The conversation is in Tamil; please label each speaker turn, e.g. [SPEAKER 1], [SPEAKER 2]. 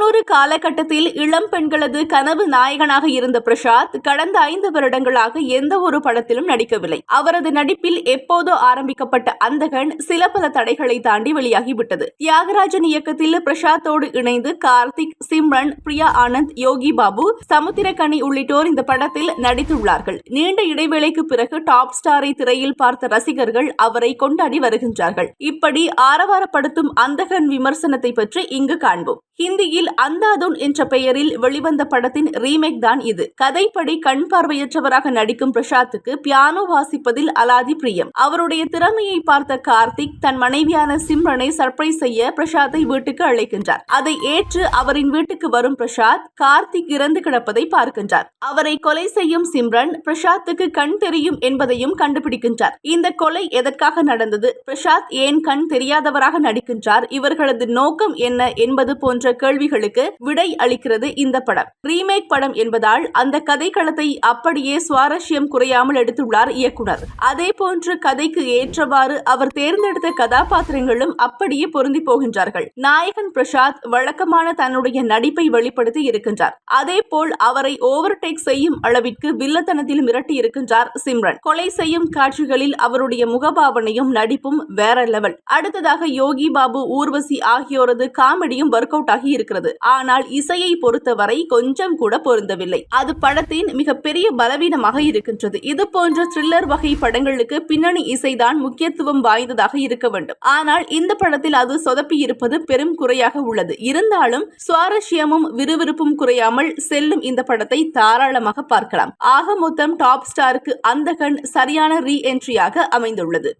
[SPEAKER 1] தொன்னூறு காலகட்டத்தில் இளம் பெண்களது கனவு நாயகனாக இருந்த பிரசாத் கடந்த ஐந்து வருடங்களாக எந்த ஒரு படத்திலும் நடிக்கவில்லை. அவரது நடிப்பில் எப்போதோ ஆரம்பிக்கப்பட்ட அந்தகன் சில பல தடைகளை தாண்டி வெளியாகிவிட்டது. தியாகராஜன் இயக்கத்தில் பிரசாத்தோடு இணைந்து கார்த்திக் சிம்ரன் பிரியா ஆனந்த் யோகி பாபு சமுத்திரக்கனி உள்ளிட்டோர் இந்த படத்தில் நடித்துள்ளார்கள். நீண்ட இடைவேளைக்கு பிறகு டாப் ஸ்டாரை திரையில் பார்த்த ரசிகர்கள் அவரை கொண்டாடி வருகின்றார்கள். இப்படி ஆரவாரப்படுத்தும் அந்தகன் விமர்சனத்தை பற்றி இங்கு காண்போம். ஹிந்தியில் அந்தாதுன் என்ற பெயரில் வெளிவந்த படத்தின் ரீமேக் தான் இது. கதைப்படி கண் பார்வையற்றவராக நடிக்கும் பிரசாத்துக்கு பியானோ வாசிப்பதில் அலாதி பிரியம். அவருடைய திறமையை பார்த்த கார்த்திக் தன் மனைவியான சிம்ரனை சர்ப்ரைஸ் செய்ய பிரசாத்தை வீட்டுக்கு அழைக்கின்றார். அதை ஏற்று அவரின் வீட்டுக்கு வரும் பிரசாத் கார்த்திக் இறந்து கிடப்பதை பார்க்கின்றார். அவரை கொலை செய்யும் சிம்ரன் பிரசாத்துக்கு கண் தெரியும் என்பதையும் கண்டுபிடிக்கின்றார். இந்த கொலை எதற்காக நடந்தது? பிரசாத் ஏன் கண் தெரியாதவராக நடிக்கின்றார்? இவர்களது நோக்கம் என்ன என்பது போன்ற கேள்விகள் கேள்விகளுக்கு விடை அளிக்கிறது இந்த படம். ரீமேக் படம் என்பதால் அந்த கதைக்களத்தை அப்படியே சுவாரஸ்யம் குறையாமல் எடுத்துள்ளார் இயக்குனர். அதே போன்று கதைக்கு ஏற்றவாறு அவர் தேர்ந்தெடுத்த கதாபாத்திரங்களும் அப்படியே பொருந்தி போகின்றார்கள். நாயகன் பிரசாத் வழக்கமான தன்னுடைய நடிப்பை வெளிப்படுத்தி இருக்கின்றார். அதே போல் அவரை ஓவர்டேக் செய்யும் அளவிற்கு வில்லத்தனத்தில் மிரட்டி இருக்கின்றார் சிம்ரன். கொலை செய்யும் காட்சிகளில் அவருடைய முகபாவனையும் நடிப்பும் வேற லெவல் அடுத்ததாக யோகி பாபு ஊர்வசி ஆகியோரது காமெடியும் ஒர்க் அவுட் ஆகி இருக்கிறது. ஆனால் இசையை பொறுத்தவரை கொஞ்சம் கூட பொருந்தவில்லை. அது படத்தின் மிகப்பெரிய பலவீனமாக இருக்கின்றது. இது போன்ற த்ரில்லர் வகை படங்களுக்கு பின்னணி இசைதான் முக்கியத்துவம் வாய்ந்ததாக இருக்க வேண்டும். ஆனால் இந்த படத்தில் அது சொதப்பி இருப்பது பெரும் குறையாக உள்ளது. இருந்தாலும் சுவாரஸ்யமும் விறுவிறுப்பும் குறையாமல் செல்லும் இந்த படத்தை தாராளமாக பார்க்கலாம். ஆக மொத்தம் டாப் ஸ்டாருக்கு அந்த கண் சரியான ரீ என்ட்ரியாக அமைந்துள்ளது.